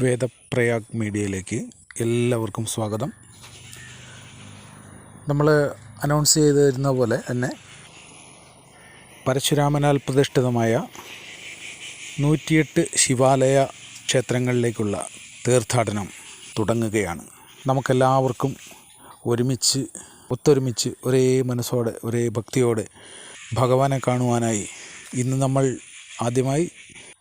വേദപ്രയാഗ് മീഡിയയിലേക്ക് എല്ലാവർക്കും സ്വാഗതം. നമ്മൾ അനൗൺസ് ചെയ്തിരുന്ന പോലെ തന്നെ പരശുരാമനാൽ പ്രതിഷ്ഠിതമായ നൂറ്റിയെട്ട് ശിവാലയ ക്ഷേത്രങ്ങളിലേക്കുള്ള തീർത്ഥാടനം തുടങ്ങുകയാണ്. നമുക്കെല്ലാവർക്കും ഒരുമിച്ച് ഒത്തൊരുമിച്ച് ഒരേ മനസ്സോടെ ഒരേ ഭക്തിയോടെ ഭഗവാനെ കാണുവാനായി ഇന്ന് നമ്മൾ ആദ്യമായി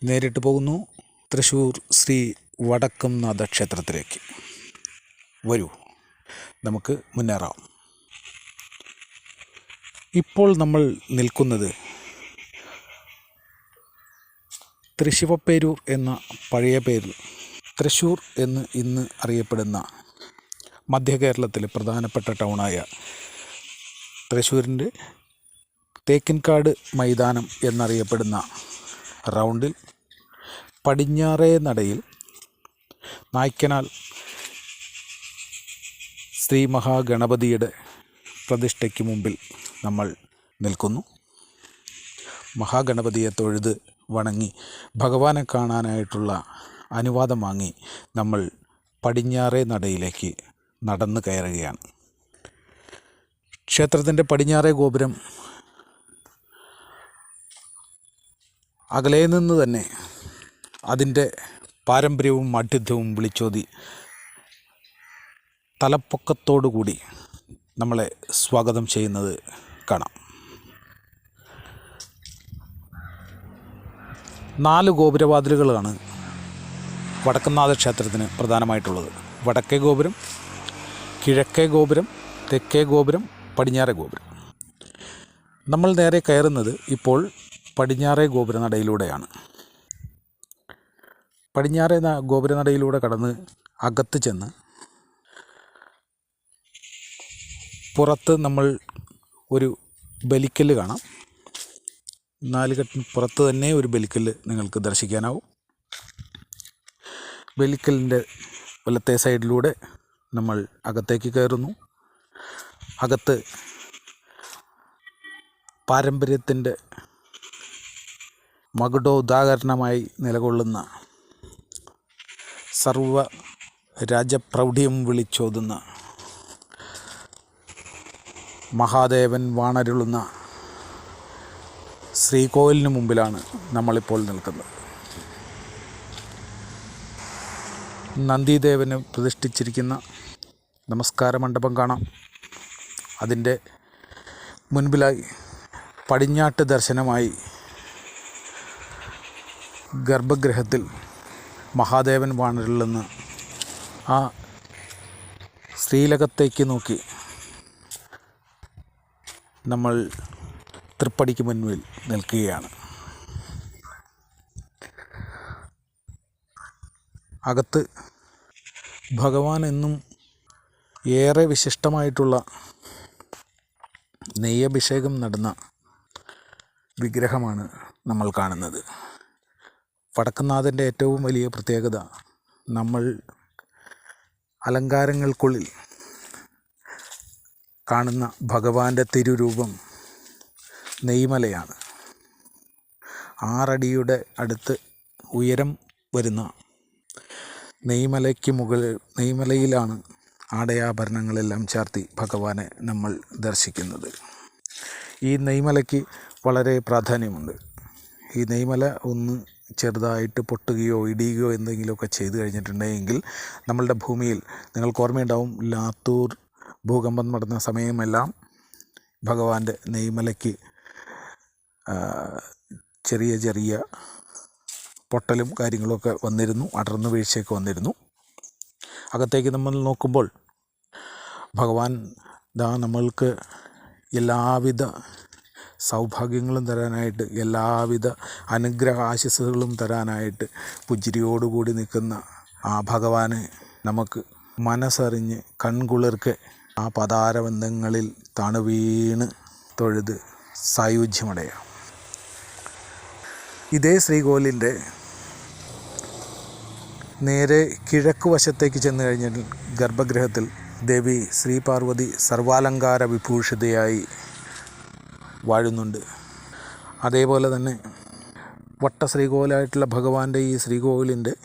നേരിട്ട് പോകുന്നു. തൃശ്ശൂർ ശ്രീ വടക്കംനാഥ ക്ഷേത്രത്തിലേക്ക് വരൂ. നമുക്ക് മുന്നേറാം. ഇപ്പോൾ നമ്മൾ നിൽക്കുന്നത് തൃശിവപ്പേരൂർ എന്ന പഴയ പേരിൽ തൃശ്ശൂർ എന്ന് ഇന്ന് അറിയപ്പെടുന്ന മധ്യ കേരളത്തിലെ പ്രധാനപ്പെട്ട ടൗണായ തൃശ്ശൂരിന്റെ തേക്കിൻകാട് മൈതാനം എന്നറിയപ്പെടുന്ന റൗണ്ടിൽ പടിഞ്ഞാറേ നടയിൽ നായ്ക്കനാൽ ശ്രീ മഹാഗണപതിയുടെ പ്രതിഷ്ഠയ്ക്ക് മുമ്പിൽ നമ്മൾ നിൽക്കുന്നു. മഹാഗണപതിയെ തൊഴുത് വണങ്ങി ഭഗവാനെ കാണാനായിട്ടുള്ള അനുവാദം വാങ്ങി നമ്മൾ പടിഞ്ഞാറേ നടയിലേക്ക് നടന്നു കയറുകയാണ്. ക്ഷേത്രത്തിന്റെ പടിഞ്ഞാറേ ഗോപുരം അകലെ നിന്ന് തന്നെ അതിന്റെ പാരമ്പര്യവും ആഠ്യത്വവും വിളിച്ചോതി. തലപ്പൊക്കത്തോടുകൂടി നമ്മളെ സ്വാഗതം ചെയ്യുന്നത് കാണാം. നാല് ഗോപുരവാതിലുകളാണ് വടക്കനാഥ ക്ഷേത്രത്തിന് പ്രധാനമായിട്ടുള്ളത്. വടക്കേ ഗോപുരം കിഴക്കേ ഗോപുരം തെക്കേ ഗോപുരം പടിഞ്ഞാറേ ഗോപുരം. നമ്മൾ നേരെ കയറുന്നത് ഇപ്പോൾ പടിഞ്ഞാറേ ഗോപുരനടയിലൂടെയാണ്. പടിഞ്ഞാറേ ഗോപുരനടയിലൂടെ കടന്ന് അകത്ത് ചെന്ന് പുറത്ത് നമ്മൾ ഒരു ബലിക്കല്ല് കാണാം. നാലുകെട്ടിന് പുറത്ത് തന്നെ ഒരു ബലിക്കല്ല് നിങ്ങൾക്ക് ദർശിക്കാനാവും. ബലിക്കലിന്റെ വലത്തെ സൈഡിലൂടെ നമ്മൾ അകത്തേക്ക് കയറുന്നു. അകത്ത് പാരമ്പര്യത്തിന്റെ മകുടോദാഹരണമായി നിലകൊള്ളുന്ന സർവ രാജപ്രൗഢിയും വിളിച്ചോതുന്ന മഹാദേവൻ വാണരുളുന്ന ശ്രീകോവിലിന് മുമ്പിലാണ് നമ്മളിപ്പോൾ നിൽക്കുന്നത്. നന്ദിദേവന് പ്രതിഷ്ഠിച്ചിരിക്കുന്ന നമസ്കാര മണ്ഡപം കാണാം. അതിന്റെ മുൻപിലായി പടിഞ്ഞാട്ട് ദർശനമായി ഗർഭഗൃഹത്തിൽ മഹാദേവൻ വാണരുളുന്ന ആ ശ്രീലകത്തേക്ക് നോക്കി. നമ്മൾ തൃപ്പടിക്ക് മുൻപിൽ നിൽക്കുകയാണ്. അകത്ത് ഭഗവാൻ എന്നും ഏറെ വിശിഷ്ടമായിട്ടുള്ള നെയ്യഭിഷേകം നടന്ന വിഗ്രഹമാണ് നമ്മൾ കാണുന്നത്. വടക്കുന്നാഥന്റെ ഏറ്റവും വലിയ പ്രത്യേകത നമ്മൾ അലങ്കാരങ്ങൾക്കുള്ളിൽ കാണുന്ന ഭഗവാന്റെ തിരുരൂപം നെയ്മലയാണ്. ആറടിയുടെ അടുത്ത് ഉയരം വരുന്ന നെയ്മലയ്ക്ക് മുകളിൽ നെയ്മലയിലാണ് ആടയാഭരണങ്ങളെല്ലാം ചാർത്തി ഭഗവാനെ നമ്മൾ ദർശിക്കുന്നത്. ഈ നെയ്മലയ്ക്ക് വളരെ പ്രാധാന്യമുണ്ട്. ഈ നെയ്മല ഒന്ന് ചെറുതായിട്ട് പൊട്ടുകയോ ഇടിയുകയോ എന്തെങ്കിലുമൊക്കെ ചെയ്തു കഴിഞ്ഞിട്ടുണ്ടെങ്കിൽ നമ്മളുടെ ഭൂമിയിൽ നിങ്ങൾക്ക് ഓർമ്മയുണ്ടാവും ലാത്തൂർ ഭൂകമ്പം നടന്ന സമയമെല്ലാം ഭഗവാന്റെ നെയ്മലയ്ക്ക് ചെറിയ ചെറിയ പൊട്ടലും കാര്യങ്ങളൊക്കെ വന്നിരുന്നു അടർന്നു വീഴ്ചയൊക്കെ വന്നിരുന്നു. അകത്തേക്ക് നമ്മൾ നോക്കുമ്പോൾ ഭഗവാൻ ദാ നമ്മൾക്ക് എല്ലാവിധ സൗഭാഗ്യങ്ങളും തരാനായിട്ട് എല്ലാവിധ അനുഗ്രഹ ആശസ്സുകളും തരാനായിട്ട് പുഞ്ചിരിയോടുകൂടി നിൽക്കുന്ന ആ ഭഗവാനെ നമുക്ക് മനസ്സറിഞ്ഞ് കൺകുളിർക്ക് ആ പതാരബന്ധങ്ങളിൽ തണുവീണ് തൊഴുത് സായുജ്യമടയാം ഇതേ ശ്രീകോലിന്റെ നേരെ കിഴക്ക് വശത്തേക്ക് ചെന്ന് കഴിഞ്ഞാൽ ഗർഭഗൃഹത്തിൽ ദേവി ശ്രീ പാർവതി സർവാലങ്കാര വിഭൂഷിതയായി വാഴുന്നുണ്ട്. അതേപോലെ തന്നെ വട്ട ശ്രീകോവിലായിട്ടുള്ള ഭഗവാന്റെ ഈ ശ്രീകോവിലിന്റെ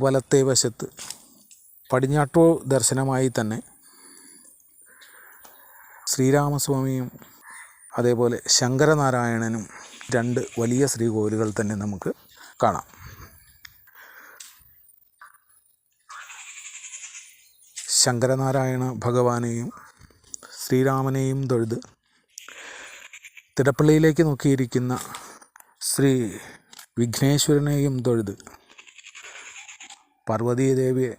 വലത്തെ വശത്ത് പടിഞ്ഞാട്ടോ ദർശനമായി തന്നെ ശ്രീരാമസ്വാമിയും അതേപോലെ ശങ്കരനാരായണനും രണ്ട് വലിയ ശ്രീകോവിലുകൾ തന്നെ നമുക്ക് കാണാം. ശങ്കരനാരായണ ഭഗവാനെയും ശ്രീരാമനെയും തൊഴുത് തിടപ്പള്ളിയിലേക്ക് നോക്കിയിരിക്കുന്ന ശ്രീ വിഘ്നേശ്വരനെയും തൊഴുത് പാർവതീദേവിയെ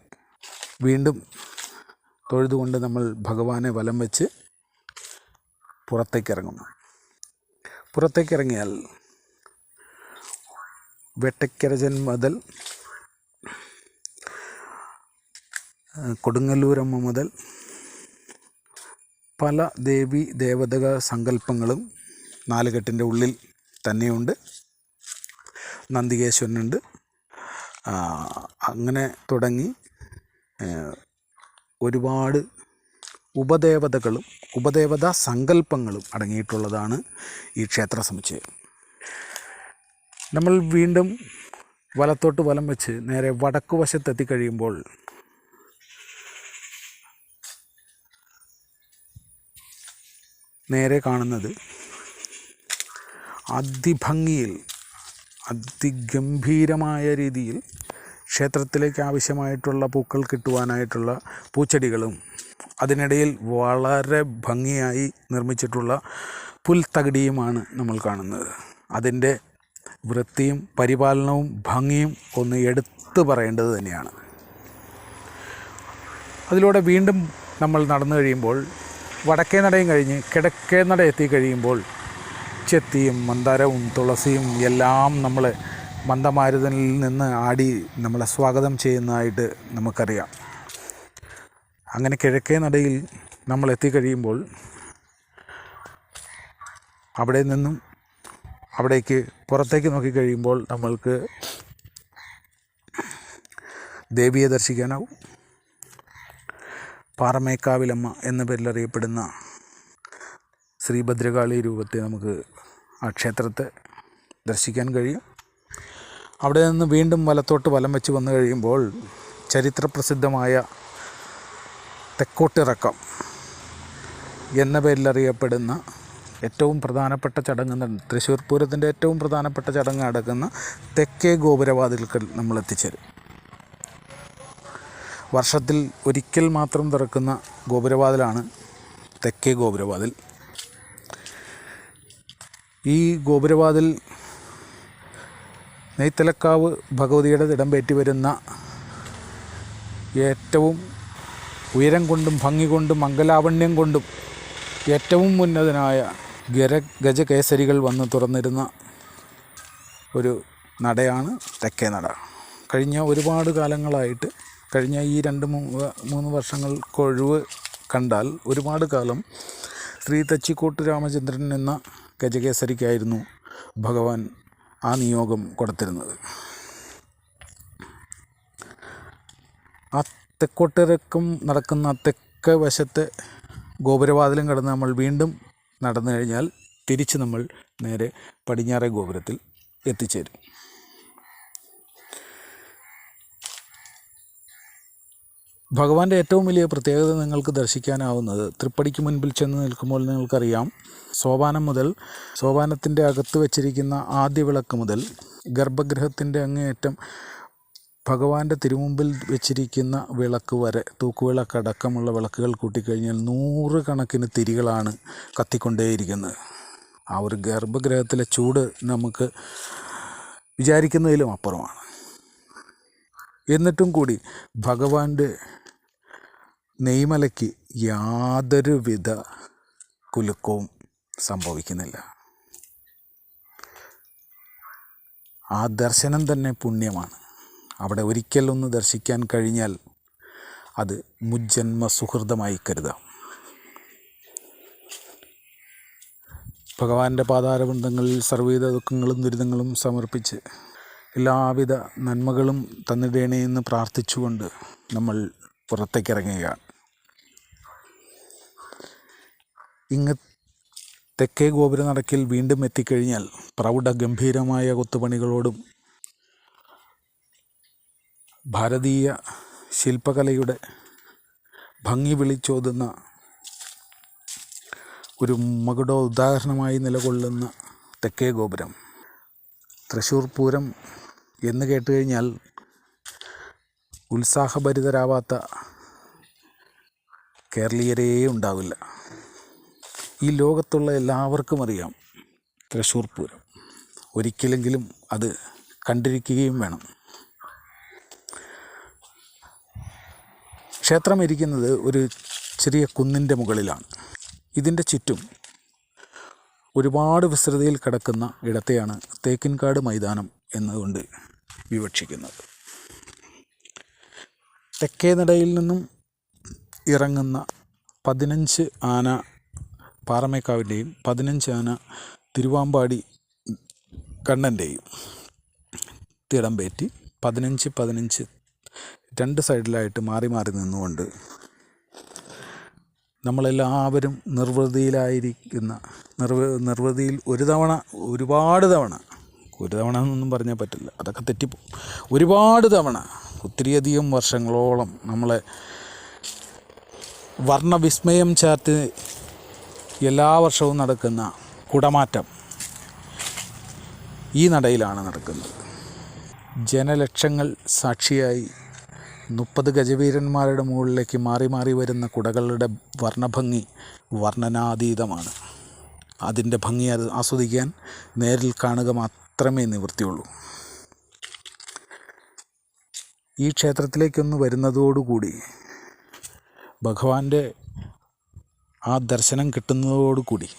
വീണ്ടും തൊഴുതുകൊണ്ട് നമ്മൾ ഭഗവാനെ വലം വെച്ച് പുറത്തേക്ക് ഇറങ്ങുന്നു പുറത്തേക്ക് ഇറങ്ങിയാൽ വെട്ടക്കരജൻ മുതൽ കൊടുങ്ങല്ലൂരമ്മ മുതൽ പല ദേവി ദേവതക സങ്കല്പങ്ങളും നാലുകെട്ടിന്റെ ഉള്ളിൽ തന്നെയുണ്ട്. നന്ദികേശ്വരനുണ്ട്. അങ്ങനെ തുടങ്ങി ഒരുപാട് ഉപദേവതകളും ഉപദേവതാ സങ്കല്പങ്ങളും അടങ്ങിയിട്ടുള്ളതാണ് ഈ ക്ഷേത്ര സമുച്ചയം. നമ്മൾ വീണ്ടും വലത്തോട്ട് വലം വെച്ച് നേരെ വടക്ക് വശത്തെത്തി നേരെ കാണുന്നത് അതിഭംഗിയിൽ അതിഗംഭീരമായ രീതിയിൽ ക്ഷേത്രത്തിലേക്ക് ആവശ്യമായിട്ടുള്ള പൂക്കൾ കിട്ടുവാനായിട്ടുള്ള പൂച്ചെടികളും അതിനിടയിൽ വളരെ ഭംഗിയായി നിർമ്മിച്ചിട്ടുള്ള പുൽത്തകിടിയുമാണ് നമ്മൾ കാണുന്നത്. അതിന്റെ വൃത്തിയും പരിപാലനവും ഭംഗിയും ഒന്ന് എടുത്തു പറയേണ്ടത് തന്നെയാണ്. അതിലൂടെ വീണ്ടും നമ്മൾ നടന്നു കഴിയുമ്പോൾ വടക്കേ നടയും കഴിഞ്ഞ് കിഴക്കേ നട എത്തി കഴിയുമ്പോൾ ചെത്തിയും മന്ദാരവും തുളസിയും എല്ലാം നമ്മൾ മന്ദമാരുതനിൽ നിന്ന് ആടി നമ്മളെ സ്വാഗതം ചെയ്യുന്നതായിട്ട് നമുക്കറിയാം. അങ്ങനെ കിഴക്കേ നടയിൽ നമ്മൾ എത്തിക്കഴിയുമ്പോൾ അവിടെ നിന്നും അവിടേക്ക് പുറത്തേക്ക് നോക്കിക്കഴിയുമ്പോൾ നമ്മൾക്ക് ദേവിയെ ദർശിക്കാനാവും. പാറമേക്കാവിലമ്മ എന്ന പേരിൽ അറിയപ്പെടുന്ന ശ്രീ ഭദ്രകാളി രൂപത്തെ നമുക്ക് ആ ക്ഷേത്രത്തെ ദർശിക്കാൻ കഴിയും. അവിടെ നിന്ന് വീണ്ടും വലത്തോട്ട് വലം വെച്ച് വന്നു കഴിയുമ്പോൾ ചരിത്രപ്രസിദ്ധമായ തെക്കോട്ടിറക്കം എന്ന പേരിൽ അറിയപ്പെടുന്ന ഏറ്റവും പ്രധാനപ്പെട്ട ചടങ്ങ് തൃശ്ശൂർ പൂരത്തിന്റെ ഏറ്റവും പ്രധാനപ്പെട്ട ചടങ്ങ് നടക്കുന്ന തെക്കേ ഗോപുരവാതിൽക്കൽ നമ്മൾ എത്തിച്ചേരും വർഷത്തിൽ ഒരിക്കൽ മാത്രം തുറക്കുന്ന ഗോപുരവാതിലാണ് തെക്കേ ഗോപുരവാതിൽ. ഈ ഗോപുരവാതിൽ നെയ്ത്തലക്കാവ് ഭഗവതിയുടെ ഇടംപേറ്റി വരുന്ന ഏറ്റവും ഉയരം കൊണ്ടും ഭംഗി കൊണ്ടും മംഗലാവണ്യം കൊണ്ടും ഏറ്റവും ഉന്നതനായ ഗര ഗജകേസരികൾ വന്ന് തുറന്നിരുന്ന ഒരു നടയാണ് തെക്കേ നട. കഴിഞ്ഞ ഒരുപാട് കാലങ്ങളായിട്ട് കഴിഞ്ഞ ഈ രണ്ട് മൂന്ന് വർഷങ്ങൾ കൊഴിവ് കണ്ടാൽ ഒരുപാട് കാലം ശ്രീ തച്ചിക്കോട്ട് രാമചന്ദ്രൻ എന്ന ഗജകേസരിക്കായിരുന്നു ഭഗവാൻ ആ നിയോഗം കൊടുത്തിരുന്നത്. ആ തെക്കോട്ടിറക്കം നടക്കുന്ന തെക്ക വശത്തെ ഗോപുരവാതിലും കടന്ന് നമ്മൾ വീണ്ടും നടന്നു കഴിഞ്ഞാൽ തിരിച്ച് നമ്മൾ നേരെ പടിഞ്ഞാറേ ഗോപുരത്തിൽ എത്തിച്ചേരും. ഭഗവാന്റെ ഏറ്റവും വലിയ പ്രത്യേകത നിങ്ങൾക്ക് ദർശിക്കാനാവുന്നത് തൃപ്പടിക്ക് മുൻപിൽ ചെന്ന് നിൽക്കുമ്പോൾ നിങ്ങൾക്കറിയാം സോപാനം മുതൽ സോപാനത്തിന്റെ അകത്ത് വെച്ചിരിക്കുന്ന ആദ്യ വിളക്ക് മുതൽ ഗർഭഗൃഹത്തിന്റെ അങ്ങേയറ്റം ഭഗവാന്റെ തിരുമുമ്പിൽ വെച്ചിരിക്കുന്ന വിളക്ക് വരെ തൂക്കുവിളക്കടക്കമുള്ള വിളക്കുകൾ കൂട്ടിക്കഴിഞ്ഞാൽ നൂറുകണക്കിന് തിരികളാണ് കത്തിക്കൊണ്ടേയിരിക്കുന്നത്. ആ ഒരു ഗർഭഗ്രഹത്തിലെ ചൂട് നമുക്ക് വിചാരിക്കുന്നതിലും അപ്പുറമാണ്. എന്നിട്ടും കൂടി ഭഗവാന്റെ നെയ്മലയ്ക്ക് യാതൊരുവിധ കുലുക്കവും സംഭവിക്കുന്നില്ല. ആ ദർശനം തന്നെ പുണ്യമാണ്. അവിടെ ഒരിക്കലൊന്ന് ദർശിക്കാൻ കഴിഞ്ഞാൽ അത് മുജ്ജന്മ സുഹൃതമായി കരുതാം. ഭഗവാന്റെ പാതാരബന്ധങ്ങളിൽ സർവവിധ ദുഃഖങ്ങളും ദുരിതങ്ങളും സമർപ്പിച്ച് എല്ലാവിധ നന്മകളും തന്നിടേണേ എന്ന് പ്രാർത്ഥിച്ചുകൊണ്ട് നമ്മൾ പുറത്തേക്കിറങ്ങുകയാണ്. ഇങ്ങ് തെക്കേ ഗോപുര നടക്കിൽ വീണ്ടും എത്തിക്കഴിഞ്ഞാൽ പ്രൗഢ ഗംഭീരമായ കൊത്തുപണികളോടും ഭാരതീയ ശില്പകലയുടെ ഭംഗി വിളിച്ചോതുന്ന ഒരു മകുട ഉദാഹരണമായി നിലകൊള്ളുന്ന തെക്കേ ഗോപുരം. തൃശ്ശൂർ പൂരം എന്ന് കേട്ട് കഴിഞ്ഞാൽ ഉത്സാഹഭരിതരാവാത്ത കേരളീയരേ ഉണ്ടാവില്ല ഈ ലോകത്തുള്ള എല്ലാവർക്കും അറിയാം തൃശ്ശൂർ പൂരം. ഒരിക്കലെങ്കിലും അത് കണ്ടിരിക്കുകയും വേണം. ക്ഷേത്രം ഇരിക്കുന്നത് ഒരു ചെറിയ കുന്നിന്റെ മുകളിലാണ്. ഇതിന്റെ ചുറ്റും ഒരുപാട് വിസ്തൃതിയിൽ കിടക്കുന്ന ഇടത്തെയാണ് തേക്കിൻകാട് മൈതാനം എന്നതുകൊണ്ട് വിവക്ഷിക്കുന്നത്. തെക്കേ നടയിൽ നിന്നും ഇറങ്ങുന്ന പതിനഞ്ച് ആന പാറമേക്കാവിന്റെയും പതിനഞ്ച് ആന തിരുവാമ്പാടി കണ്ണന്റെയും തിടം പേറ്റി പതിനഞ്ച് പതിനഞ്ച് രണ്ട് സൈഡിലായിട്ട് മാറി മാറി നിന്നുകൊണ്ട് നമ്മളെല്ലാവരും നിർവൃതിയിലായിരിക്കുന്ന നിർവ നിർവൃതിയിൽ ഒരു തവണ ഒരുപാട് തവണ ഒരു തവണ എന്നൊന്നും പറഞ്ഞാൽ പറ്റില്ല അതൊക്കെ തെറ്റിപ്പോവും. ഒരുപാട് തവണ ഒത്തിരിയധികം വർഷങ്ങളോളം നമ്മളെ വർണവിസ്മയം ചാർത്ത് എല്ലാ വർഷവും നടക്കുന്ന കുടമാറ്റം ഈ നടയിലാണ് നടക്കുന്നത്. ജനലക്ഷങ്ങൾ സാക്ഷിയായി മുപ്പത് ഗജവീരന്മാരുടെ മുകളിലേക്ക് മാറി മാറി വരുന്ന കുടകളുടെ വർണഭംഗി വർണനാതീതമാണ്. അതിന്റെ ഭംഗി അത് ആസ്വദിക്കാൻ നേരിൽ കാണുക മാത്രമേ നിവൃത്തിയുള്ളൂ. ഈ ക്ഷേത്രത്തിലേക്കൊന്ന് വരുന്നതോടുകൂടി ഭഗവാന്റെ ആ ദർശനം കിട്ടുന്നതോടുകൂടി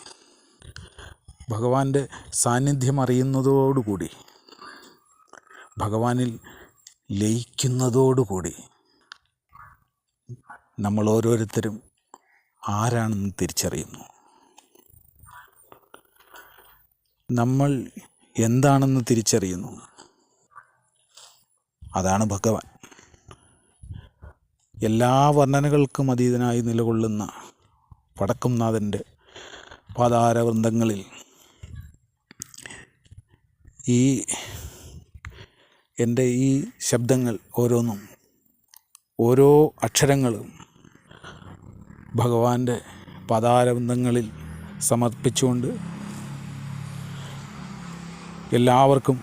ഭഗവാന്റെ സാന്നിധ്യം അറിയുന്നതോടുകൂടി ഭഗവാനിൽ ലയിക്കുന്നതോടുകൂടി നമ്മൾ ഓരോരുത്തരും ആരാണെന്ന് തിരിച്ചറിയുന്നു. നമ്മൾ എന്താണെന്ന് തിരിച്ചറിയുന്നു. അതാണ് ഭഗവാൻ. എല്ലാ വർണനകൾക്കും അതീതനായി നിലകൊള്ളുന്ന വടക്കുംനാഥന്റെ പാതാരവൃന്ദങ്ങളിൽ ഈ എന്റെ ഈ ശബ്ദങ്ങൾ ഓരോന്നും ഓരോ അക്ഷരങ്ങളും ഭഗവാന്റെ പാതാരബന്ധങ്ങളിൽ സമർപ്പിച്ചുകൊണ്ട് എല്ലാവർക്കും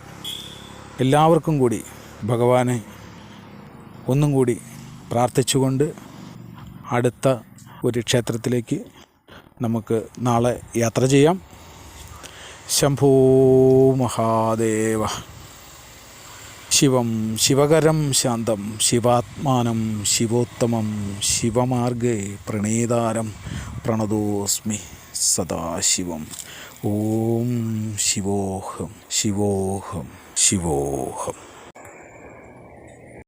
എല്ലാവർക്കും കൂടി ഭഗവാനെ ഒന്നും കൂടി പ്രാർത്ഥിച്ചുകൊണ്ട് അടുത്ത ഒരു ക്ഷേത്രത്തിലേക്ക് നമുക്ക് നാളെ യാത്ര ചെയ്യാം. ശംഭോ മഹാദേവ. ശിവം ശിവകരം ശാന്തം ശിവാത്മാനം ശിവോത്തമം ശിവമാർഗേ പ്രണേതാരം പ്രണതോസ്മി സദാശിവം. ഓം ശിവോഹം ശിവോഹം ശിവോഹം.